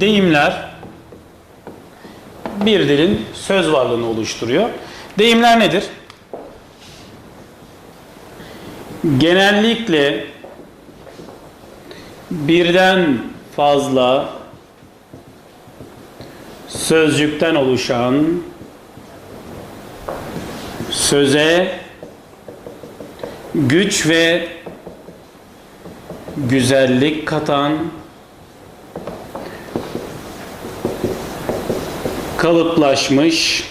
deyimler bir dilin söz varlığını oluşturuyor. Deyimler nedir? Genellikle birden fazla sözcükten oluşan söze güç ve güzellik katan kalıplaşmış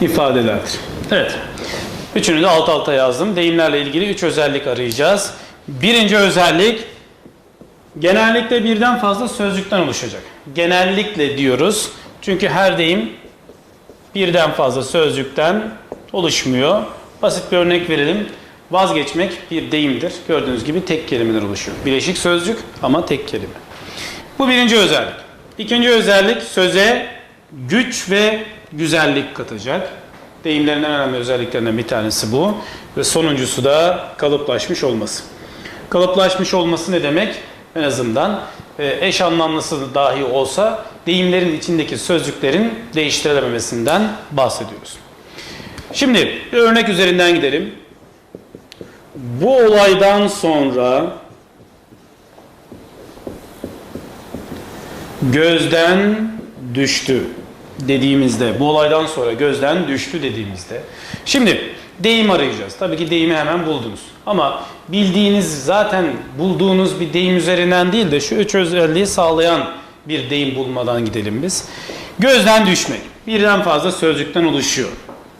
ifadelerdir. Evet. Üçünü de alt alta yazdım. Deyimlerle ilgili üç özellik arayacağız. Birinci özellik genellikle birden fazla sözcükten oluşacak. Genellikle diyoruz. Çünkü her deyim birden fazla sözcükten oluşmuyor. Basit bir örnek verelim. Vazgeçmek bir deyimdir. Gördüğünüz gibi tek kelimeler oluşuyor. Bileşik sözcük ama tek kelime. Bu birinci özellik. İkinci özellik söze güç ve güzellik katacak. Deyimlerin en önemli özelliklerinden bir tanesi bu. Ve sonuncusu da kalıplaşmış olması. Kalıplaşmış olması ne demek? En azından e, eş anlamlısı dahi olsa deyimlerin içindeki sözcüklerin değiştirilememesinden bahsediyoruz. Şimdi örnek üzerinden gidelim. Bu olaydan sonra gözden düştü dediğimizde, bu olaydan sonra gözden düştü dediğimizde. Şimdi deyim arayacağız. Tabii ki deyimi hemen buldunuz. Ama bildiğiniz zaten bulduğunuz bir deyim üzerinden değil de şu üç özelliği sağlayan bir deyim bulmadan gidelim biz. Gözden düşmek. Birden fazla sözcükten oluşuyor.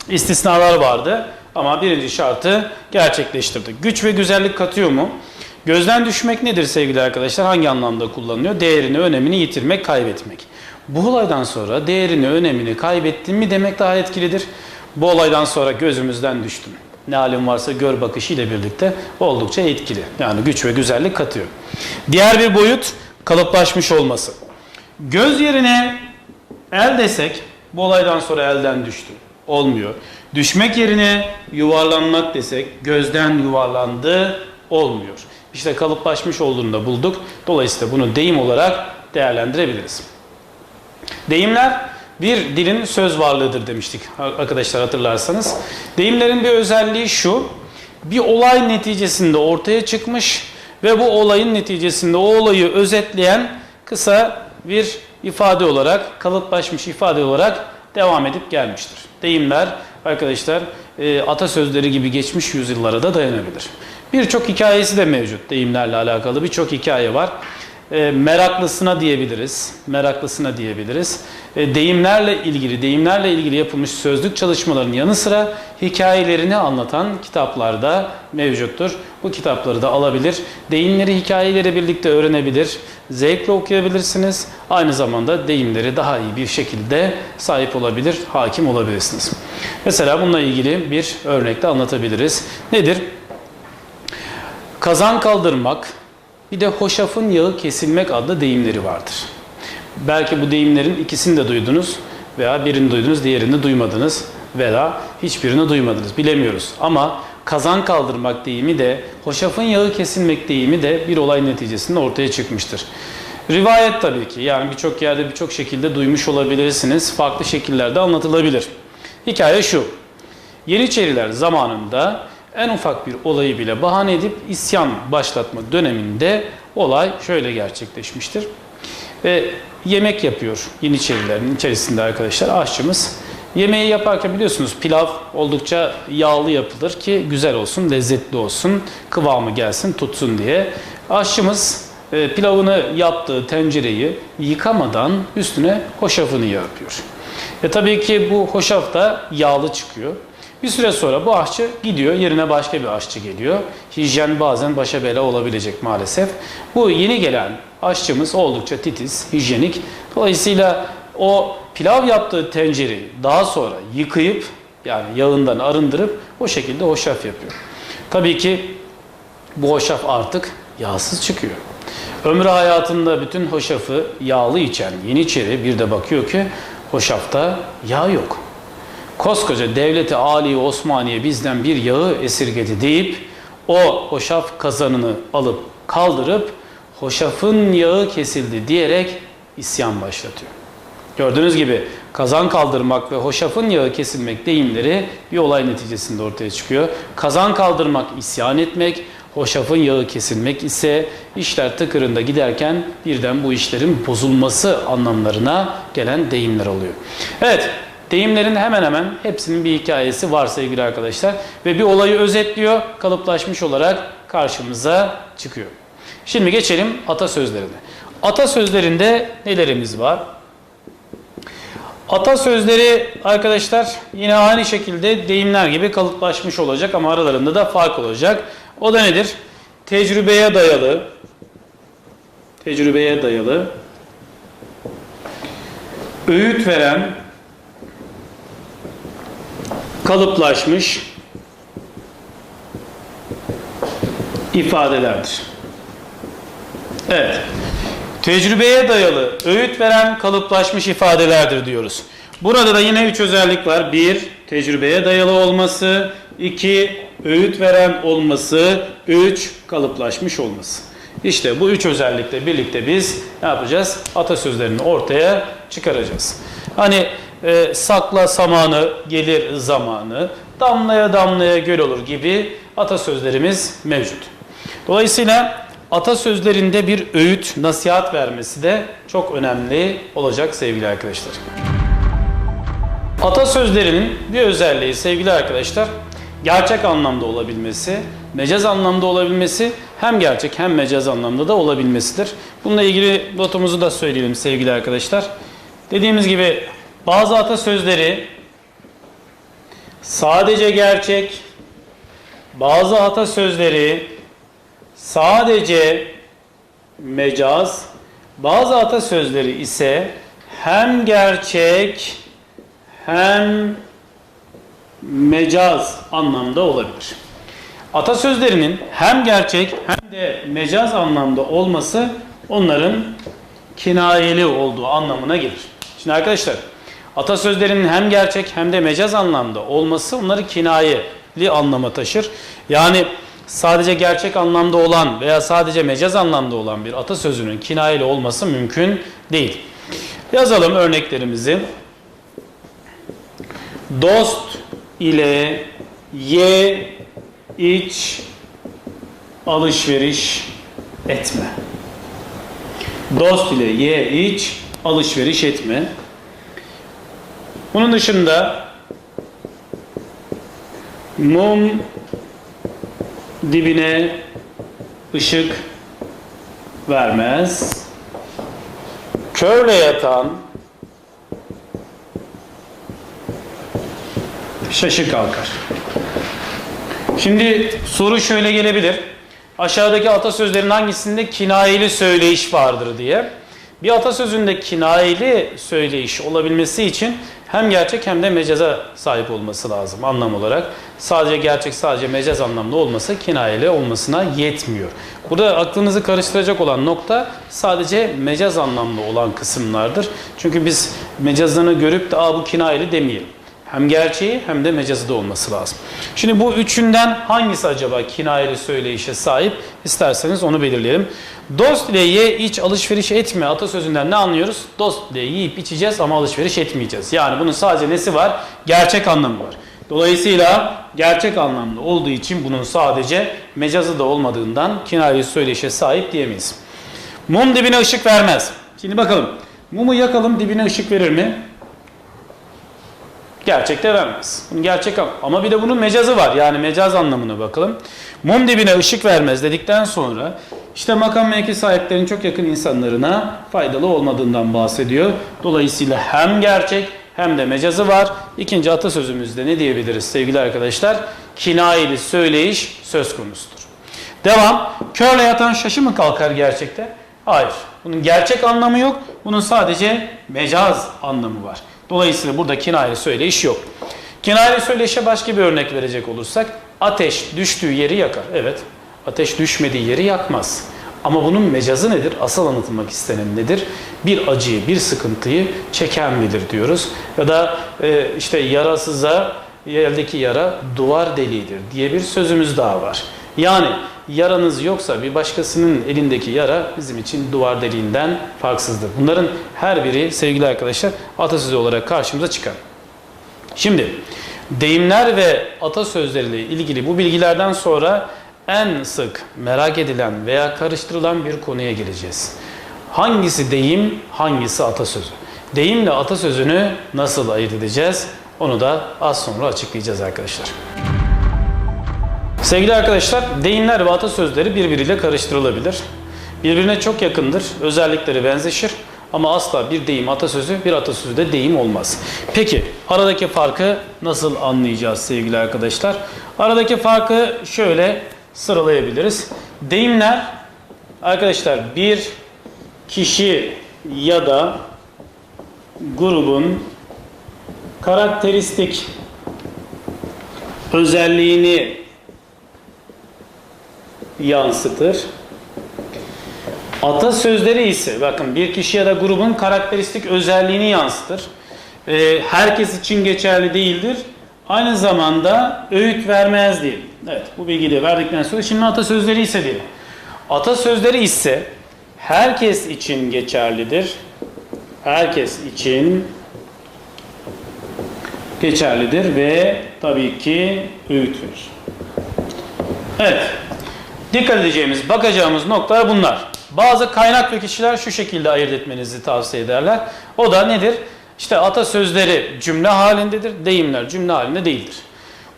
İstisnalar vardı ama birinci şartı gerçekleştirdik. Güç ve güzellik katıyor mu? Gözden düşmek nedir sevgili arkadaşlar? Hangi anlamda kullanılıyor? Değerini, önemini yitirmek, kaybetmek. Bu olaydan sonra değerini, önemini kaybettin mi demek daha etkilidir. Bu olaydan sonra gözümüzden düştüm. Ne halin varsa gör bakışı ile birlikte oldukça etkili. Yani güç ve güzellik katıyor. Diğer bir boyut kalıplaşmış olması. Göz yerine el desek bu olaydan sonra elden düştü. Olmuyor. Düşmek yerine yuvarlanmak desek gözden yuvarlandı olmuyor. İşte kalıplaşmış olduğunu da bulduk. Dolayısıyla bunu deyim olarak değerlendirebiliriz. Deyimler bir dilin söz varlığıdır demiştik arkadaşlar hatırlarsanız. Deyimlerin bir özelliği şu. Bir olay neticesinde ortaya çıkmış ve bu olayın neticesinde o olayı özetleyen kısa bir ifade olarak, kalıplaşmış ifade olarak devam edip gelmiştir. Deyimler arkadaşlar e, atasözleri gibi geçmiş yüzyıllara da dayanabilir. Birçok hikayesi de mevcut deyimlerle alakalı birçok hikaye var. E, meraklısına diyebiliriz, meraklısına diyebiliriz. E, deyimlerle ilgili, deyimlerle ilgili yapılmış sözlük çalışmalarının yanı sıra hikayelerini anlatan kitaplar da mevcuttur. Bu kitapları da alabilir. Deyimleri, hikayeleri birlikte öğrenebilir, zevkle okuyabilirsiniz. Aynı zamanda deyimleri daha iyi bir şekilde sahip olabilir, hakim olabilirsiniz. Mesela bununla ilgili bir örnek de anlatabiliriz. Nedir? Kazan kaldırmak, bir de hoşafın yağı kesilmek adlı deyimleri vardır. Belki bu deyimlerin ikisini de duydunuz veya birini duydunuz, diğerini duymadınız veya hiçbirini duymadınız. Bilemiyoruz. Ama kazan kaldırmak deyimi de, hoşafın yağı kesilmek deyimi de bir olay neticesinde ortaya çıkmıştır. Rivayet tabii ki. Yani birçok yerde birçok şekilde duymuş olabilirsiniz. Farklı şekillerde anlatılabilir. Hikaye şu. Yeniçeriler zamanında en ufak bir olayı bile bahane edip isyan başlatma döneminde olay şöyle gerçekleşmiştir. Ve yemek yapıyor Yeniçerilerin içerisinde arkadaşlar aşçımız. Yemeği yaparken biliyorsunuz pilav oldukça yağlı yapılır ki güzel olsun, lezzetli olsun, kıvamı gelsin, tutsun diye. Aşçımız e, pilavını yaptığı tencereyi yıkamadan üstüne hoşafını yapıyor. E tabii ki bu hoşaf da yağlı çıkıyor. Bir süre sonra bu aşçı gidiyor, yerine başka bir aşçı geliyor. Hijyen bazen başa bela olabilecek maalesef. Bu yeni gelen aşçımız oldukça titiz, hijyenik. Dolayısıyla o pilav yaptığı tencereyi daha sonra yıkayıp yani yağından arındırıp o şekilde hoşaf yapıyor. Tabii ki bu hoşaf artık yağsız çıkıyor. Ömrü hayatında bütün hoşafı yağlı içen Yeniçeri bir de bakıyor ki hoşafta yağ yok koskoca devleti Ali Osmaniye bizden bir yağı esirgedi deyip o hoşaf kazanını alıp kaldırıp hoşafın yağı kesildi diyerek isyan başlatıyor. Gördüğünüz gibi kazan kaldırmak ve hoşafın yağı kesilmek deyimleri bir olay neticesinde ortaya çıkıyor. Kazan kaldırmak isyan etmek, hoşafın yağı kesilmek ise işler tıkırında giderken birden bu işlerin bozulması anlamlarına gelen deyimler oluyor. Evet, deyimlerin hemen hemen hepsinin bir hikayesi var sevgili arkadaşlar ve bir olayı özetliyor, kalıplaşmış olarak karşımıza çıkıyor. Şimdi geçelim atasözlerine. Atasözlerinde nelerimiz var? Atasözleri arkadaşlar yine aynı şekilde deyimler gibi kalıplaşmış olacak ama aralarında da fark olacak. O da nedir? Tecrübeye dayalı tecrübeye dayalı öğüt veren kalıplaşmış ifadelerdir. Evet. Tecrübeye dayalı, öğüt veren kalıplaşmış ifadelerdir diyoruz. Burada da yine üç özellik var. Bir, tecrübeye dayalı olması. iki öğüt veren olması. Üç, kalıplaşmış olması. İşte bu üç özellikle birlikte biz ne yapacağız? Atasözlerini ortaya çıkaracağız. Hani e, sakla samanı gelir zamanı, damlaya damlaya göl olur gibi atasözlerimiz mevcut. Dolayısıyla atasözlerinde bir öğüt, nasihat vermesi de çok önemli olacak sevgili arkadaşlar. Atasözlerinin bir özelliği sevgili arkadaşlar, gerçek anlamda olabilmesi, mecaz anlamda olabilmesi, hem gerçek hem mecaz anlamda da olabilmesidir. Bununla ilgili notumuzu da söyleyelim sevgili arkadaşlar. Dediğimiz gibi bazı atasözleri sadece gerçek, bazı atasözleri sadece mecaz, bazı atasözleri ise hem gerçek hem mecaz anlamda olabilir. Atasözlerinin hem gerçek hem de mecaz anlamda olması onların kinayeli olduğu anlamına gelir. Şimdi arkadaşlar atasözlerinin hem gerçek hem de mecaz anlamda olması onları kinayeli anlama taşır. Yani sadece gerçek anlamda olan veya sadece mecaz anlamda olan bir atasözünün kinayeli olması mümkün değil. Yazalım örneklerimizi. Dost ile ye iç alışveriş etme. Dost ile ye iç alışveriş etme. Bunun dışında mum dibine ışık vermez. Körle yatan şaşı kalkar. Şimdi soru şöyle gelebilir. Aşağıdaki atasözlerin hangisinde kinayeli söyleyiş vardır diye. Bir atasözünde kinayeli söyleyiş olabilmesi için hem gerçek hem de mecaza sahip olması lazım anlam olarak. Sadece gerçek sadece mecaz anlamda olması kinayeli olmasına yetmiyor. Burada aklınızı karıştıracak olan nokta sadece mecaz anlamda olan kısımlardır. Çünkü biz mecazını görüp de bu kinayeli demeyelim. Hem gerçeği hem de mecazı da olması lazım. Şimdi bu üçünden hangisi acaba kinayeli söyleyişe sahip? İsterseniz onu belirleyelim. Dost ile ye iç alışveriş etme atasözünden ne anlıyoruz? Dost ile yiyip içeceğiz ama alışveriş etmeyeceğiz. Yani bunun sadece nesi var? Gerçek anlamı var. Dolayısıyla gerçek anlamda olduğu için bunun sadece mecazı da olmadığından kinayeli söyleyişe sahip diyemeyiz. Mum dibine ışık vermez. Şimdi bakalım. Mumu yakalım dibine ışık verir mi? Gerçekte vermez. Bunun gerçek ama bir de bunun mecazı var. Yani mecaz anlamına bakalım. Mum dibine ışık vermez dedikten sonra işte makam mevki sahiplerinin çok yakın insanlarına faydalı olmadığından bahsediyor. Dolayısıyla hem gerçek hem de mecazı var. İkinci atasözümüzde ne diyebiliriz sevgili arkadaşlar? Kinayeli söyleyiş söz konusudur. Devam. Körle yatan şaşı mı kalkar gerçekte? Hayır. Bunun gerçek anlamı yok. Bunun sadece mecaz anlamı var. Dolayısıyla burada kinayeli söyleyiş yok. Kinayeli söyleyişe başka bir örnek verecek olursak ateş düştüğü yeri yakar. Evet. Ateş düşmediği yeri yakmaz. Ama bunun mecazı nedir? Asıl anlatılmak istenen nedir? Bir acıyı, bir sıkıntıyı çeken bilir diyoruz. Ya da e, işte yarasıza yeldeki yara duvar deliğidir diye bir sözümüz daha var. Yani yaranız yoksa bir başkasının elindeki yara bizim için duvar deliğinden farksızdır. Bunların her biri sevgili arkadaşlar atasözü olarak karşımıza çıkar. Şimdi deyimler ve atasözleriyle ilgili bu bilgilerden sonra en sık merak edilen veya karıştırılan bir konuya geleceğiz. Hangisi deyim, hangisi atasözü? Deyimle atasözünü nasıl ayırt edeceğiz? Onu da az sonra açıklayacağız arkadaşlar. Sevgili arkadaşlar, deyimler ve atasözleri birbiriyle karıştırılabilir. Birbirine çok yakındır, özellikleri benzeşir ama asla bir deyim atasözü, bir atasözü de deyim olmaz. Peki, aradaki farkı nasıl anlayacağız sevgili arkadaşlar? Aradaki farkı şöyle sıralayabiliriz. Deyimler, arkadaşlar bir kişi ya da grubun karakteristik özelliğini yansıtır. Atasözleri ise bakın bir kişi ya da grubun karakteristik özelliğini yansıtır. Ee, herkes için geçerli değildir. Aynı zamanda öğüt vermez diyelim. Evet bu bilgiyi verdikten sonra şimdi atasözleri ise diyelim. Atasözleri ise herkes için geçerlidir. Herkes için geçerlidir ve tabii ki öğüt verir. Evet. Dikkat edeceğimiz, bakacağımız noktalar bunlar. Bazı kaynak ve kişiler şu şekilde ayırt etmenizi tavsiye ederler. O da nedir? İşte atasözleri cümle halindedir, deyimler cümle halinde değildir.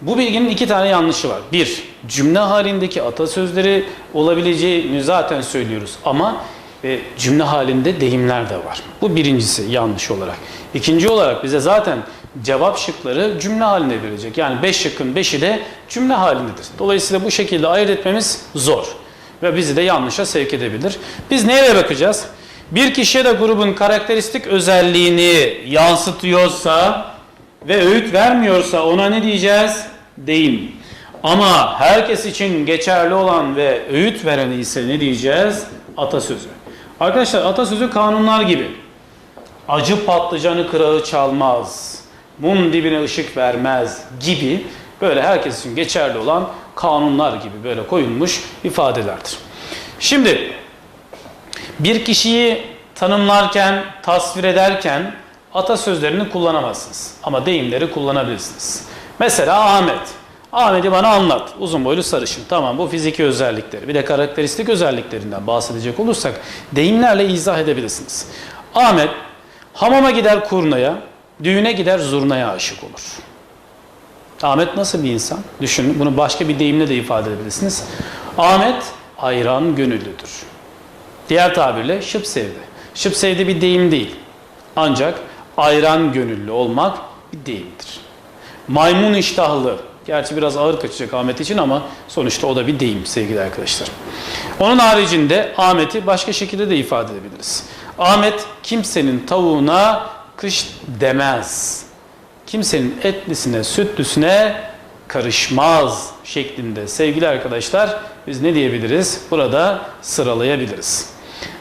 Bu bilginin iki tane yanlışı var. Bir, cümle halindeki atasözleri olabileceğini zaten söylüyoruz ama e, cümle halinde deyimler de var. Bu birincisi yanlış olarak. İkinci olarak bize zaten cevap şıkları cümle halinde verecek. Yani 5 şıkkın 5'i de cümle halindedir. Dolayısıyla bu şekilde ayırt etmemiz zor ve bizi de yanlışa sevk edebilir. Biz neye bakacağız? Bir kişiye de grubun karakteristik özelliğini yansıtıyorsa ve öğüt vermiyorsa ona ne diyeceğiz? Deyim. Ama herkes için geçerli olan ve öğüt veren ise ne diyeceğiz? Atasözü. Arkadaşlar atasözü kanunlar gibi. Acı patlıcanı kırağı çalmaz. Mum dibine ışık vermez gibi böyle herkes için geçerli olan kanunlar gibi böyle koyulmuş ifadelerdir. Şimdi bir kişiyi tanımlarken, tasvir ederken atasözlerini kullanamazsınız. Ama deyimleri kullanabilirsiniz. Mesela Ahmet. Ahmet'i bana anlat. Uzun boylu sarışın. Tamam bu fiziki özellikleri. Bir de karakteristik özelliklerinden bahsedecek olursak deyimlerle izah edebilirsiniz. Ahmet hamama gider kurnaya, düğüne gider zurnaya aşık olur. Ahmet nasıl bir insan? Düşünün. Bunu başka bir deyimle de ifade edebilirsiniz. Ahmet ayran gönüllüdür. Diğer tabirle şıp sevdi. Şıp sevdi bir deyim değil. Ancak ayran gönüllü olmak bir deyimdir. Maymun iştahlı. Gerçi biraz ağır kaçacak Ahmet için ama sonuçta o da bir deyim sevgili arkadaşlar. Onun haricinde Ahmet'i başka şekilde de ifade edebiliriz. Ahmet kimsenin tavuğuna kış demez. Kimsenin etlisine, sütlüsüne karışmaz şeklinde sevgili arkadaşlar biz ne diyebiliriz? Burada sıralayabiliriz.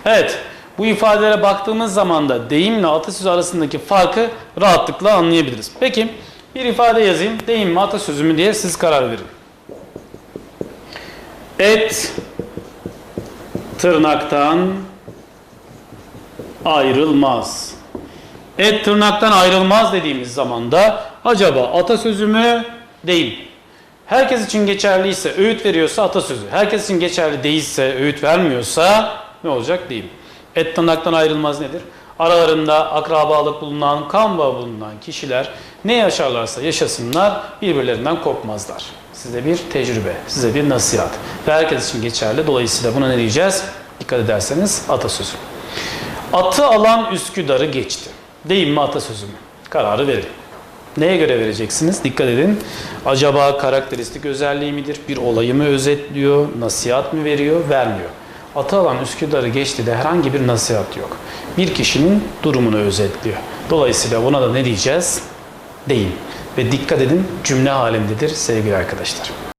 Evet, bu ifadelere baktığımız zaman da deyimle atasözü arasındaki farkı rahatlıkla anlayabiliriz. Peki bir ifade yazayım. Deyim mi atasözü mü diye siz karar verin. Et tırnaktan ayrılmaz. Et tırnaktan ayrılmaz dediğimiz zaman da acaba atasözü mü değil. Herkes için geçerliyse, öğüt veriyorsa atasözü. Herkes için geçerli değilse, öğüt vermiyorsa ne olacak diyeyim. Et tırnaktan ayrılmaz nedir? Aralarında akrabalık bulunan, kan bağı bulunan kişiler ne yaşarlarsa yaşasınlar birbirlerinden kopmazlar. Size bir tecrübe, size bir nasihat. Ve herkes için geçerli. Dolayısıyla buna ne diyeceğiz? Dikkat ederseniz atasözü. Atı alan Üsküdar'ı geçti. Deyim mi atasözü? Kararı verin. Neye göre vereceksiniz? Dikkat edin. Acaba karakteristik özelliği midir? Bir olayı mı özetliyor? Nasihat mı veriyor? Vermiyor. Atı alan Üsküdar'ı geçti de herhangi bir nasihat yok. Bir kişinin durumunu özetliyor. Dolayısıyla buna da ne diyeceğiz? Deyim. Ve dikkat edin cümle halindedir sevgili arkadaşlar.